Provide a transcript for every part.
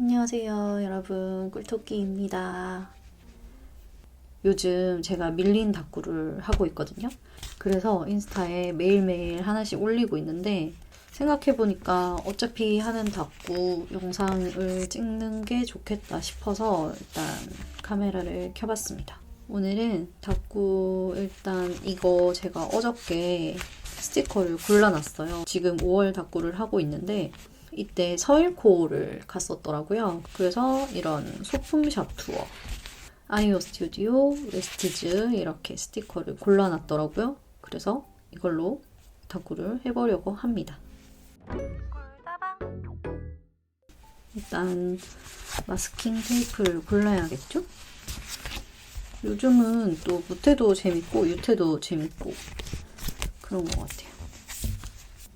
안녕하세요, 여러분. 꿀토끼입니다. 요즘 제가 밀린 다꾸를 하고 있거든요. 그래서 인스타에 매일매일 하나씩 올리고 있는데, 생각해보니까 어차피 하는 다꾸 영상을 찍는 게 좋겠다 싶어서 일단 카메라를 켜봤습니다. 오늘은 다꾸 일단 이거 제가 어저께 스티커를 골라놨어요. 지금 5월 다꾸를 하고 있는데, 이때 서일코를 갔었더라고요. 그래서 이런 소품샵 투어, 아이오 스튜디오, 웨스티즈 이렇게 스티커를 골라놨더라고요. 그래서 이걸로 다구를 해보려고 합니다. 일단 마스킹 테이프를 골라야겠죠? 요즘은 또 무태도 재밌고 유태도 재밌고 그런 것 같아요.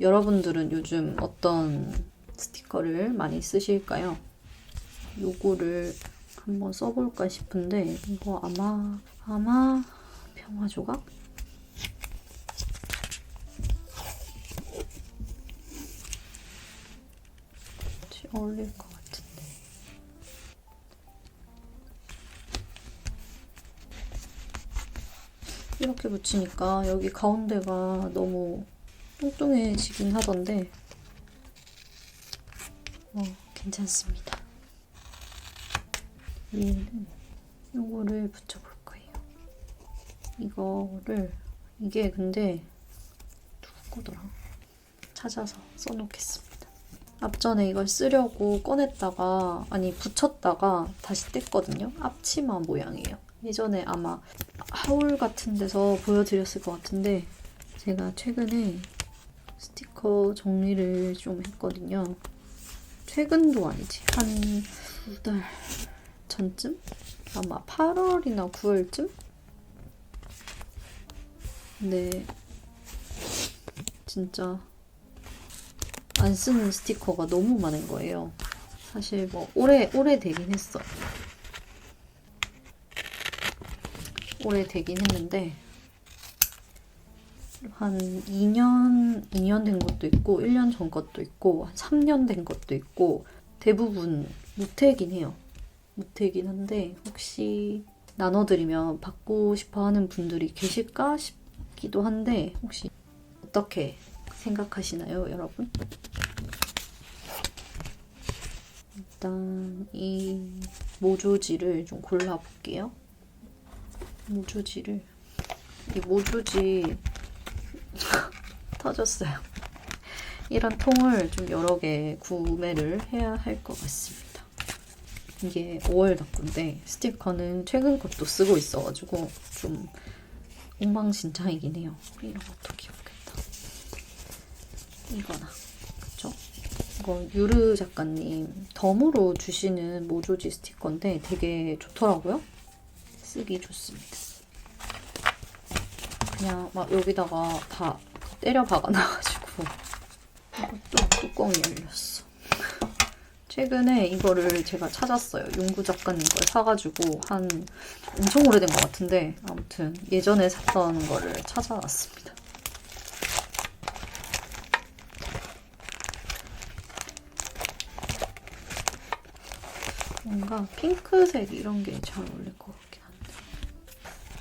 여러분들은 요즘 어떤 스티커를 많이 쓰실까요? 요거를 한번 써볼까 싶은데 이거 아마 아마 평화 조각? 어울릴 것 같은데 이렇게 붙이니까 여기 가운데가 너무 뚱뚱해지긴 하던데 어, 괜찮습니다. 위에는 요거를 붙여볼 거예요. 이거를 이게 근데 누구 거더라? 찾아서 써놓겠습니다. 앞전에 이걸 쓰려고 꺼냈다가 아니 붙였다가 다시 뗐거든요. 앞치마 모양이에요. 예전에 아마 하울 같은 데서 보여드렸을 것 같은데 제가 최근에 스티커 정리를 좀 했거든요. 최근도 아니지. 한 두 달 전쯤? 아마 8월이나 9월쯤? 근데 진짜 안 쓰는 스티커가 너무 많은 거예요. 사실 뭐 오래 오래 되긴 했어. 오래 되긴 했는데 한 2년, 2년 된 것도 있고, 1년 전 것도 있고, 한 3년 된 것도 있고, 대부분 무태긴 해요. 무태긴 한데, 혹시 나눠드리면 받고 싶어 하는 분들이 계실까 싶기도 한데, 혹시 어떻게 생각하시나요, 여러분? 일단 이 모조지를 좀 골라볼게요. 모조지를. 이 모조지 터졌어요. 이런 통을 좀 여러 개 구매를 해야 할 것 같습니다. 이게 5월 덕분데 스티커는 최근 것도 쓰고 있어가지고 좀 엉망진창이긴 해요. 이런 것도 귀엽겠다. 이거나 그쵸? 이거 유르 작가님 덤으로 주시는 모조지 스티커인데 되게 좋더라고요. 쓰기 좋습니다. 그냥 막 여기다가 다 때려 박아놔가지고 이것도 뚜껑이 열렸어. 최근에 이거를 제가 찾았어요. 윤구 작가님 걸 사가지고 한 엄청 오래된 것 같은데 아무튼 예전에 샀던 거를 찾아놨습니다. 뭔가 핑크색 이런 게 잘 어울릴 것 한데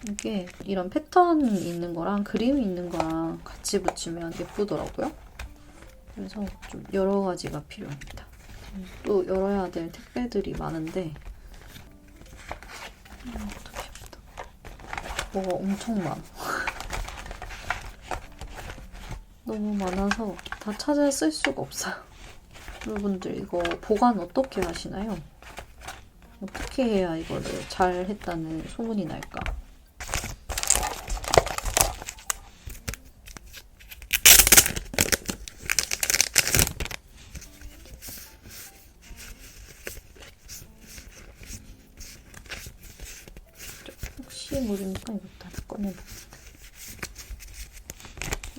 이게 이런 패턴 있는 거랑 그림 있는 거랑 같이 붙이면 예쁘더라고요. 그래서 좀 여러 가지가 필요합니다. 또 열어야 될 택배들이 많은데 음, 이것도 귀엽다. 뭐가 엄청 많아. 너무 많아서 다 찾아 쓸 수가 없어요. 여러분들 이거 보관 어떻게 하시나요? 어떻게 해야 이거를 잘 했다는 소문이 날까? 모르니까 이것도 하나 꺼내봅니다.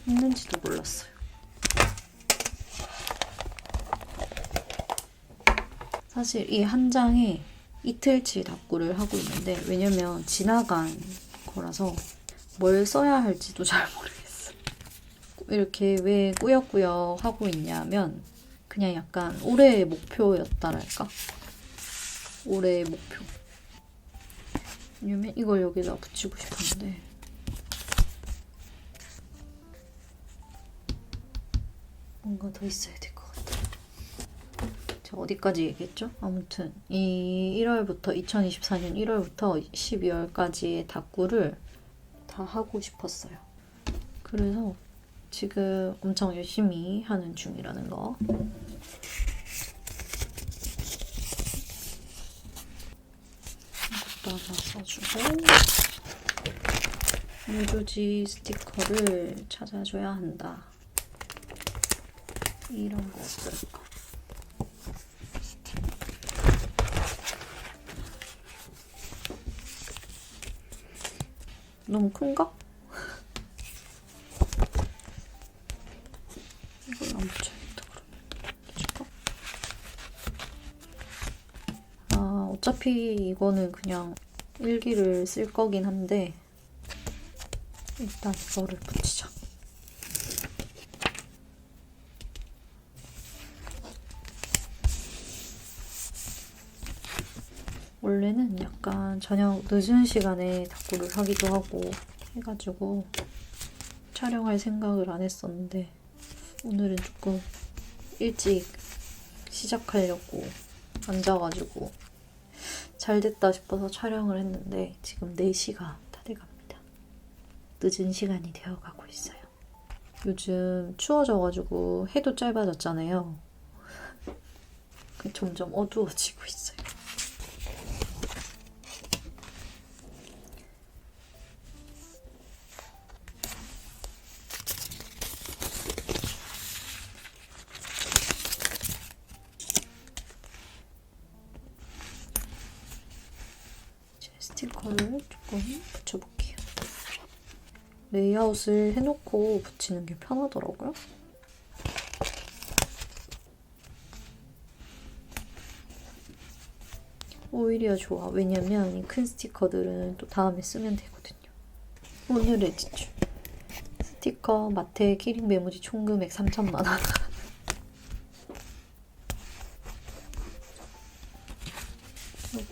있는지도 몰랐어요. 사실 이 한 장에 이틀치 답구를 하고 있는데 왜냐면 지나간 거라서 뭘 써야 할지도 잘 모르겠어. 이렇게 왜 꾸역꾸역 하고 있냐면 그냥 약간 올해의 목표였다랄까? 올해의 목표. 왜냐면 이걸 여기다 붙이고 싶었는데 뭔가 더 있어야 될 것 같아요. 제가 어디까지 얘기했죠? 아무튼 이 1월부터 2024년 1월부터 12월까지의 다꾸를 다 하고 싶었어요. 그래서 지금 엄청 열심히 하는 중이라는 거. 하나 써주고 무조지 스티커를 찾아줘야 한다. 이런 거 어떨까? 너무 큰가? 어차피 이거는 그냥 일기를 쓸 거긴 한데 일단 이거를 붙이자. 원래는 약간 저녁 늦은 시간에 다꾸를 하기도 하고 해가지고 촬영할 생각을 안 했었는데 오늘은 조금 일찍 시작하려고 앉아가지고 잘 됐다 싶어서 촬영을 했는데 지금 4시가 다 돼갑니다. 늦은 시간이 되어가고 있어요. 요즘 추워져가지고 해도 짧아졌잖아요. 점점 어두워지고 있어요. 스티커를 조금 붙여볼게요. 레이아웃을 해놓고 붙이는 게 편하더라고요. 오히려 좋아. 왜냐면 이 큰 스티커들은 또 다음에 쓰면 되거든요. 오늘의 지출. 스티커 마테 키링 메모지 총 금액 3천만 원.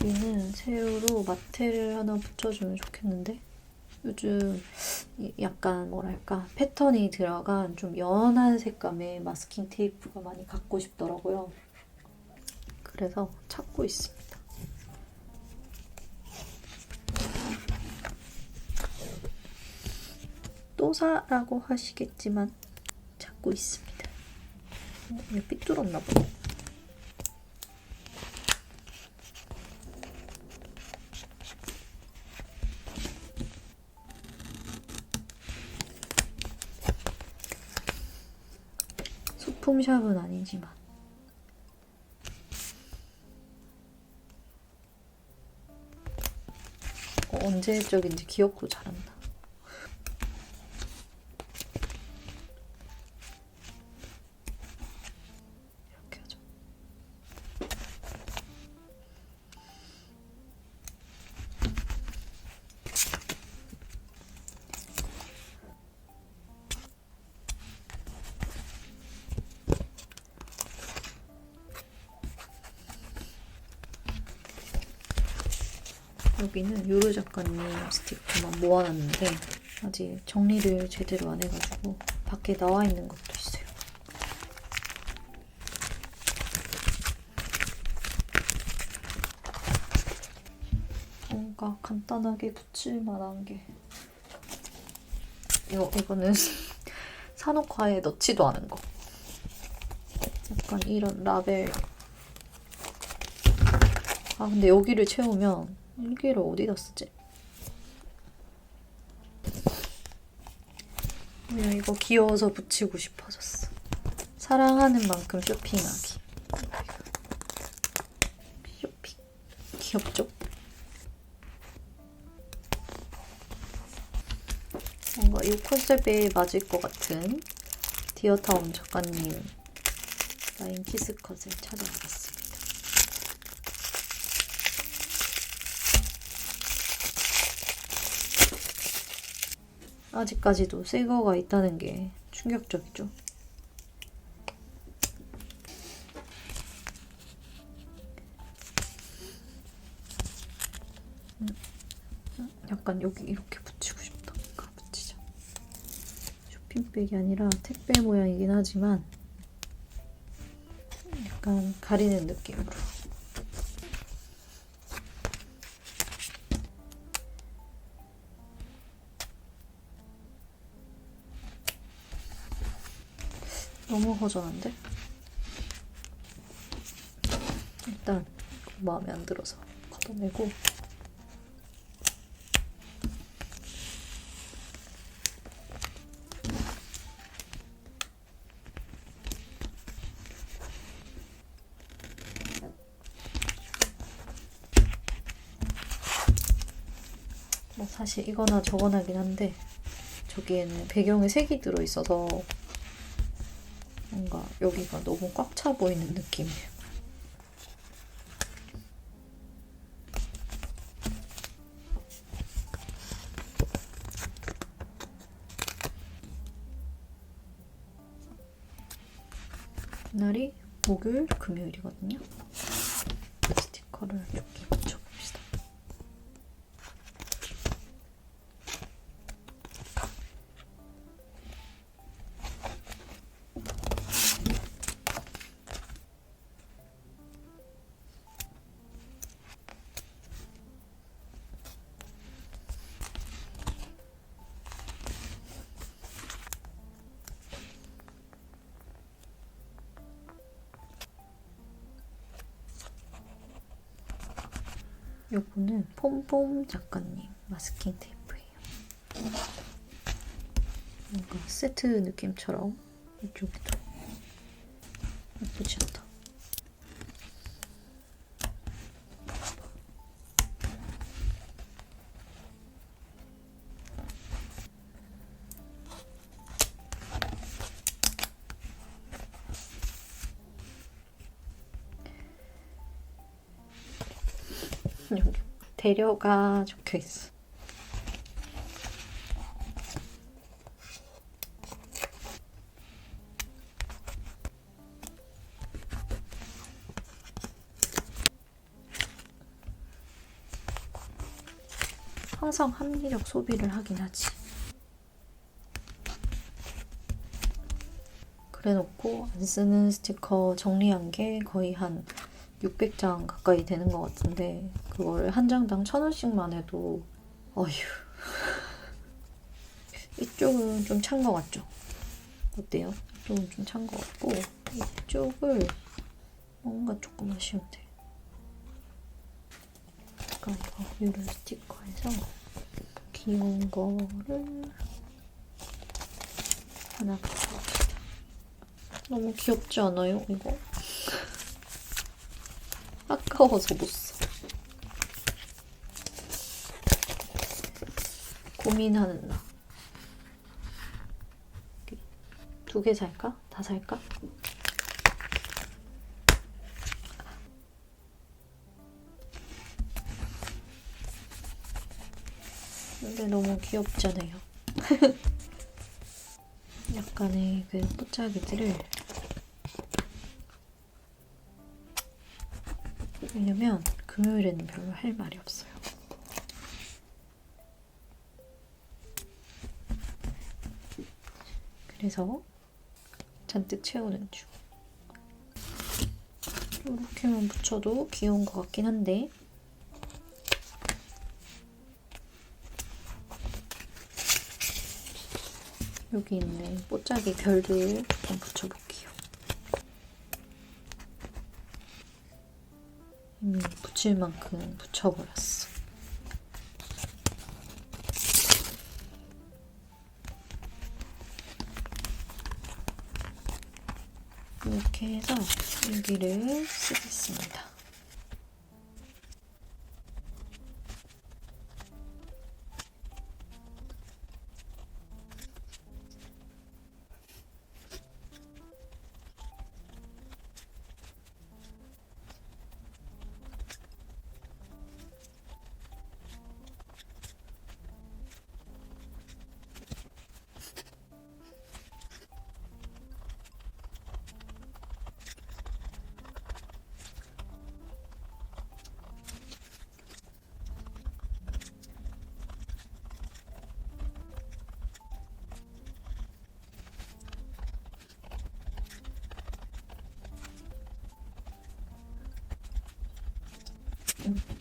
여기는 세로로 마테를 하나 붙여주면 좋겠는데 요즘 이- 약간 뭐랄까 패턴이 들어간 좀 연한 색감의 마스킹 테이프가 많이 갖고 싶더라고요. 그래서 찾고 있습니다. 또 사라고 하시겠지만 찾고 있습니다. 어, 얘 삐뚤었나 보네. 소품샵은 아니지만 어, 언제 적인지 기억도 잘안 나. 여기는 요르 작가님 스티커만 모아놨는데 아직 정리를 제대로 안 해가지고 밖에 나와 있는 것도 있어요. 뭔가 간단하게 붙일 만한 게 이거 이거는 아예 넣지도 않은 거. 약간 이런 라벨. 아 근데 여기를 채우면 일기를 어디다 쓰지? 그냥 이거 귀여워서 붙이고 싶어졌어. 사랑하는 만큼 쇼핑하기. 쇼핑. 귀엽죠? 뭔가 이 컨셉에 맞을 것 같은 디어타운 작가님 라인 키스컷을 찾아봤습니다. 아직까지도 새 거가 있다는 게 충격적이죠. 약간 여기 이렇게 붙이고 싶다. 가 붙이자. 쇼핑백이 아니라 택배 모양이긴 하지만 약간 가리는 느낌으로. 너무 허전한데? 일단 마음에 안 들어서 걷어내고 뭐 사실 이거나 저거나긴 한데 저기에는 배경에 색이 들어있어서 여기가 너무 꽉 차 보이는 느낌이에요. 날이 목요일, 금요일이거든요. 스티커를 이렇게 붙여 폼폼 작가님 마스킹 테이프예요. 뭔가 세트 느낌처럼 이쪽에도 예쁘지 않다. 여기 데려가 적혀 있어. 항상 합리적 소비를 하긴 하지. 그래놓고 안 쓰는 스티커 정리한 게 거의 한 600장 가까이 되는 것 같은데 그걸 한 장당 천 원씩만 해도 어휴 이쪽은 좀 찬 것 같죠? 어때요? 이쪽은 좀 찬 것 같고 이쪽을 뭔가 조금 돼요. 그러니까 이거 유료 스티커에서 귀여운 거를 하나 붙여봅시다. 너무 귀엽지 않아요? 이거? 아까워서 못 써. 고민하는 나. 두 개 살까? 다 살까? 근데 너무 귀엽잖아요. 약간의 그 뽀짝이들을 왜냐면 금요일에는 별로 할 말이 없어요. 그래서 잔뜩 채우는 중. 이렇게만 붙여도 귀여운 것 같긴 한데 여기 있는 뽀짝이 별들 좀 붙여볼게요. 이미 붙일 만큼 붙여버렸어. 여기를 쓰겠습니다.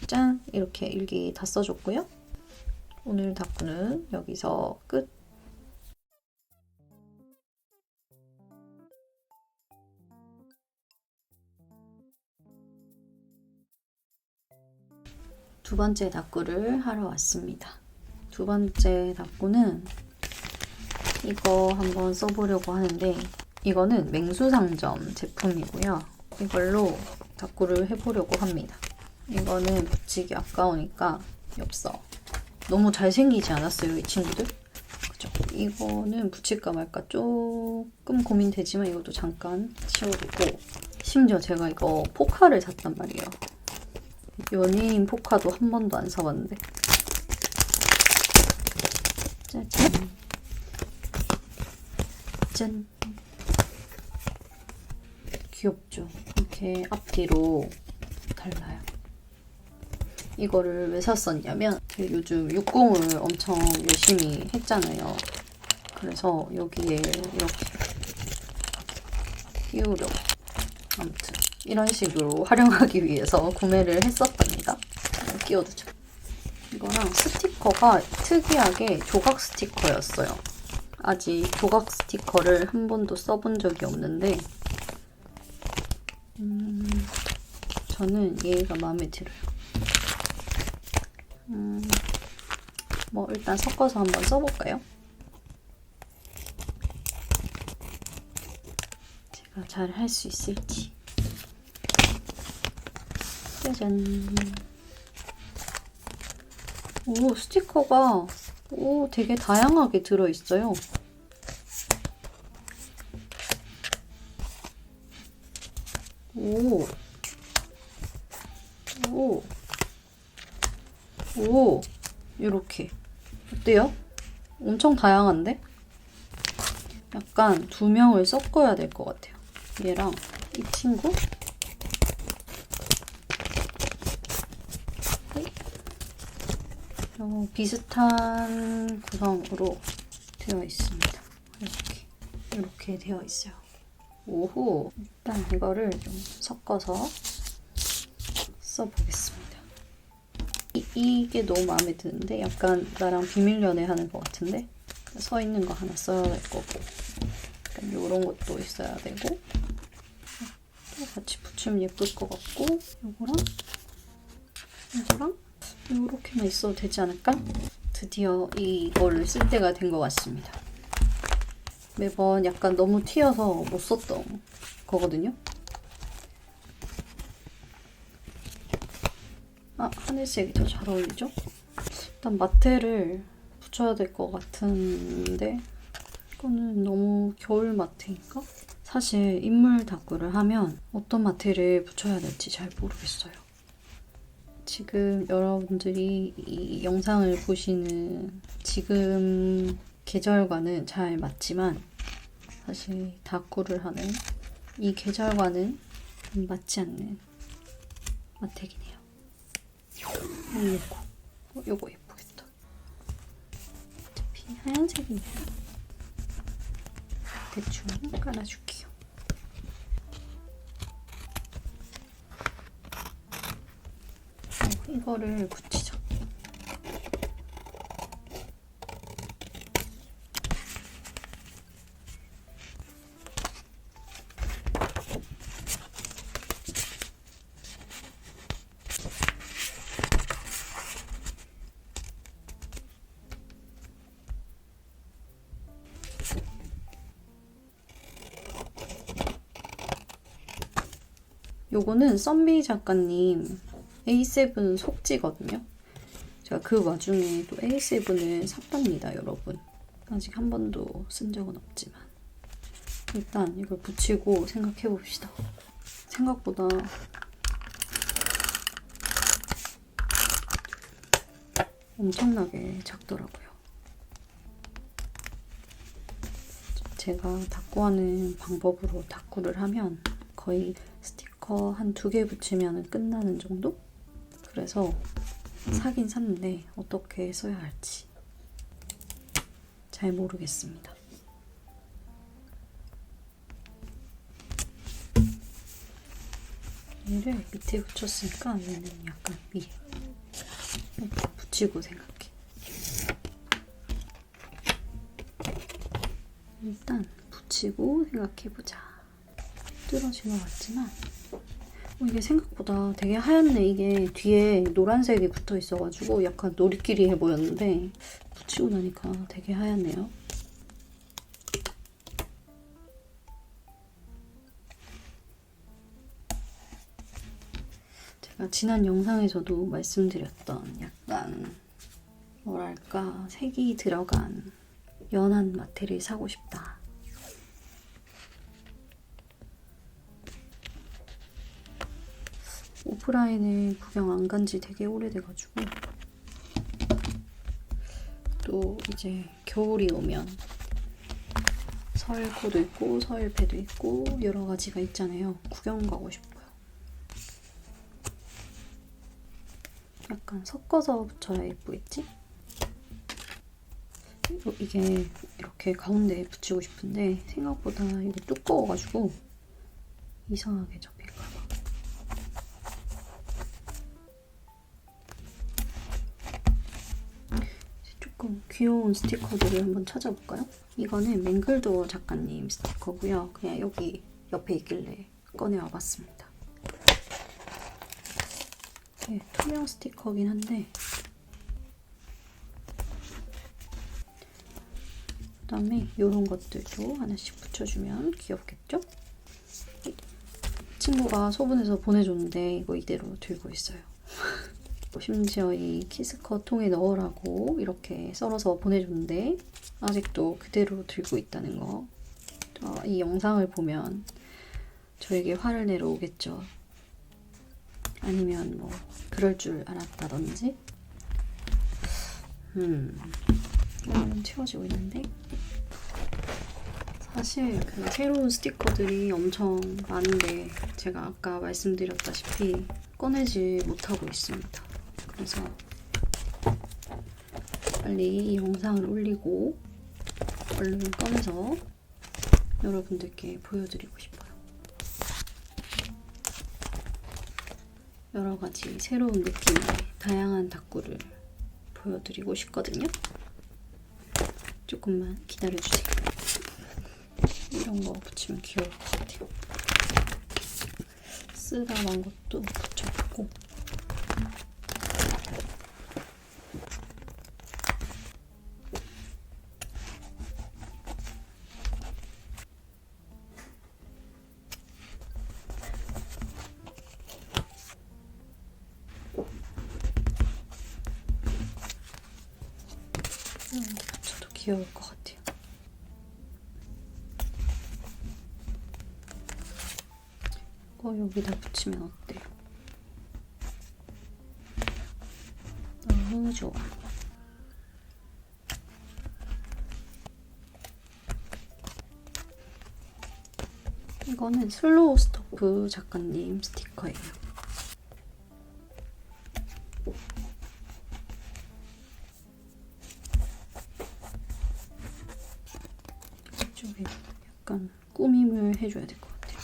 짠! 이렇게 일기 다 써줬고요. 오늘 다꾸는 여기서 끝. 두 번째 다꾸를 하러 왔습니다. 두 번째 다꾸는 이거 한번 써보려고 하는데 이거는 맹수상점 제품이고요. 이걸로 다꾸를 해보려고 합니다. 이거는 붙이기 아까우니까 엽서. 너무 잘생기지 않았어요, 이 친구들? 그죠? 이거는 붙일까 말까 조금 고민되지만 이것도 잠깐 치워두고 심지어 제가 이거 포카를 샀단 말이에요. 연예인 포카도 한 번도 안 사봤는데 짜잔 짠 귀엽죠? 이렇게 앞뒤로 달라요. 이거를 왜 샀었냐면 그 요즘 60을 엄청 열심히 했잖아요. 그래서 여기에 이렇게 끼우려고 아무튼 이런 식으로 활용하기 위해서 구매를 했었답니다. 끼워두죠. 이거랑 스티커가 특이하게 조각 스티커였어요. 아직 조각 스티커를 한 번도 써본 적이 없는데 음, 저는 얘가 마음에 들어요. 음, 뭐 일단 섞어서 한번 써볼까요? 제가 잘 할 수 있을지. 짜잔. 오, 스티커가 오, 되게 다양하게 들어있어요. 오. 오. 오. 요렇게. 어때요? 엄청 다양한데? 약간 두 명을 섞어야 될 것 같아요. 얘랑 이 친구? 어, 비슷한 구성으로 되어 있습니다. 이렇게 이렇게 되어 있어요. 오호 일단 이거를 좀 섞어서 써보겠습니다. 이, 이게 너무 마음에 드는데 약간 나랑 비밀 연애 하는 것 같은데 서 있는 거 하나 써야 될 거고 약간 이런 것도 있어야 되고 또 같이 붙이면 예쁠 것 같고 이거랑 이거랑 이렇게만 있어도 되지 않을까? 드디어 이거를 쓸 때가 된 것 같습니다. 매번 약간 너무 튀어서 못 썼던 거거든요. 아, 하늘색이 더 잘 어울리죠? 일단 마테를 붙여야 될 것 같은데 이거는 너무 겨울 마테인가? 사실 인물 다꾸를 하면 어떤 마테를 붙여야 될지 잘 모르겠어요. 지금 여러분들이 이 영상을 보시는 지금 계절과는 잘 맞지만 사실 다꾸를 하는 이 계절과는 맞지 않는 마텍이네요. 어, 요거. 어, 요거 예쁘겠다. 어차피 하얀색이니까 대충 깔아줄게요. 어, 이거를 붙이자. 요거는 썸비 작가님 A7 속지거든요. 제가 그 와중에 또 A7을 샀답니다, 여러분. 아직 한 번도 쓴 적은 없지만. 일단 이걸 붙이고 생각해 봅시다. 생각보다 엄청나게 작더라고요. 제가 다꾸하는 방법으로 다꾸를 하면 거의 스티커 한 두 개 붙이면 끝나는 정도? 그래서 사긴 샀는데 어떻게 써야 할지 잘 모르겠습니다. 얘를 밑에 붙였으니까 얘는 약간 위에 붙이고 생각해. 일단 붙이고 생각해보자. 뚫어진 것 같지만 어, 이게 생각보다 되게 하얗네. 이게 뒤에 노란색이 붙어 있어가지고 약간 놀이끼리 해 보였는데 붙이고 나니까 되게 하얗네요. 제가 지난 영상에서도 말씀드렸던 약간 뭐랄까 색이 들어간 연한 마테를 사고 싶다. 오프라인을 구경 안 간 지 되게 오래돼가지고 또 이제 겨울이 오면 서울코도 있고 서울배도 있고 여러 가지가 있잖아요. 구경 가고 싶어요. 약간 섞어서 붙여야 예쁘겠지? 어, 이게 이렇게 가운데에 붙이고 싶은데 생각보다 이게 두꺼워가지고 이상하게 접 조금 귀여운 스티커들을 한번 찾아볼까요? 이거는 맹글도어 작가님 스티커고요. 그냥 여기 옆에 있길래 꺼내와 봤습니다. 네, 투명 스티커긴 한데 그 다음에 이런 것들도 하나씩 붙여주면 귀엽겠죠? 친구가 소분해서 보내줬는데 이거 이대로 들고 있어요. 심지어 이 키스컷 통에 넣으라고 이렇게 썰어서 보내줬는데 아직도 그대로 들고 있다는 거. 어, 이 영상을 보면 저에게 화를 내러 오겠죠. 아니면 뭐 그럴 줄 알았다든지. 음, 이거는 채워지고 있는데 사실 그 새로운 스티커들이 엄청 많은데 제가 아까 말씀드렸다시피 꺼내지 못하고 있습니다. 그래서 빨리 이 영상을 올리고 얼른 꺼내서 여러분들께 보여드리고 싶어요. 여러 가지 새로운 느낌의 다양한 다꾸를 보여드리고 싶거든요. 조금만 기다려주세요. 이런 거 붙이면 귀여울 것 같아요. 쓰다만 것도 붙여보고 붙여도 귀여울 것 같아요. 어, 여기다 붙이면 어때요? 너무 좋아. 이거는 슬로우 스토프 작가님 스티커예요. 해줘야 될 것 같아요.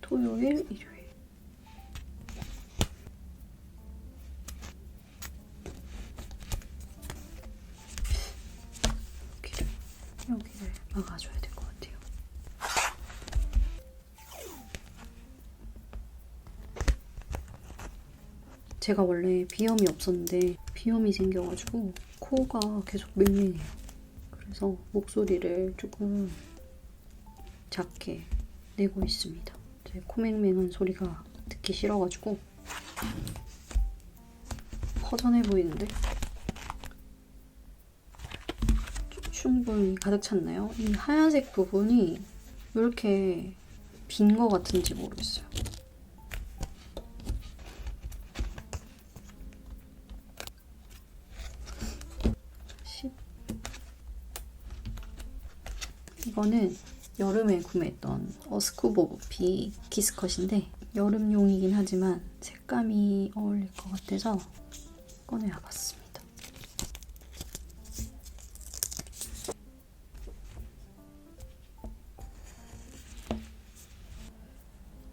토요일, 일요일. 여기를, 막아줘야 될 것 같아요. 제가 원래 비염이 없었는데 비염이 생겨가지고 코가 계속 맹맹해요. 그래서 목소리를 조금 작게 내고 있습니다. 제 코맹맹한 소리가 듣기 싫어가지고 허전해 보이는데 충분히 가득 찼나요? 이 하얀색 부분이 왜 이렇게 빈 거 같은지 모르겠어요. 이거는 여름에 구매했던 어스쿠보 비 키스컷인데 여름용이긴 하지만 색감이 어울릴 것 같아서 꺼내와봤습니다.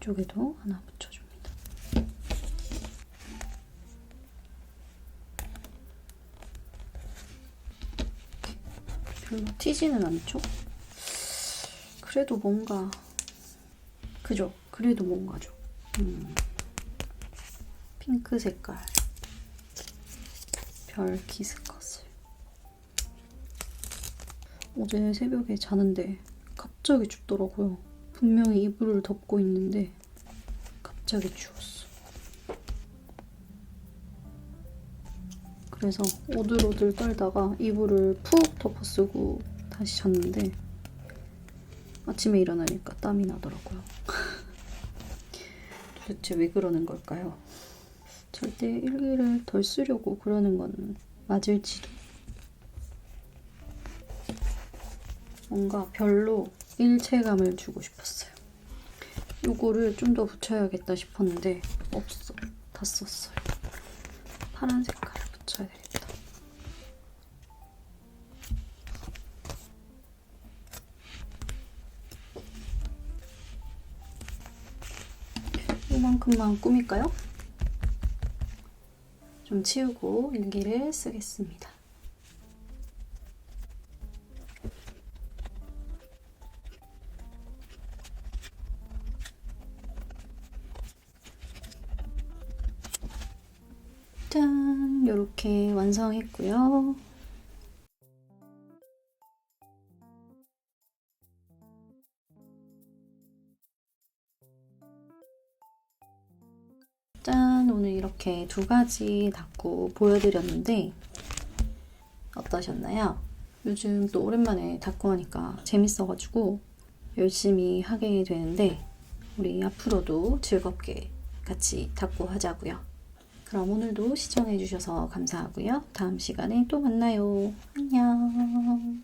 이쪽에도 하나 붙여줍니다. 별로 튀지는 않죠? 그래도 뭔가 그죠? 그래도 뭔가죠. 음. 핑크 색깔 별 키스컷을 어제 새벽에 자는데 갑자기 춥더라고요. 분명히 이불을 덮고 있는데 갑자기 추웠어. 그래서 오들오들 떨다가 이불을 푹 덮어 쓰고 다시 잤는데 아침에 일어나니까 땀이 나더라고요. 도대체 왜 그러는 걸까요? 절대 일기를 덜 쓰려고 그러는 건 맞을지도. 뭔가 별로 일체감을 주고 싶었어요. 요거를 좀 더 붙여야겠다 싶었는데 없어. 다 썼어요. 파란 색깔을 붙여야 되 겠다. 요만큼만 꾸밀까요? 좀 치우고 일기를 쓰겠습니다. 짠! 이렇게 완성했고요. 두 가지 닦고 보여드렸는데 어떠셨나요? 요즘 또 오랜만에 닦고 하니까 재밌어가지고 열심히 하게 되는데 우리 앞으로도 즐겁게 같이 닦고 하자고요. 그럼 오늘도 시청해주셔서 감사하고요. 다음 시간에 또 만나요. 안녕.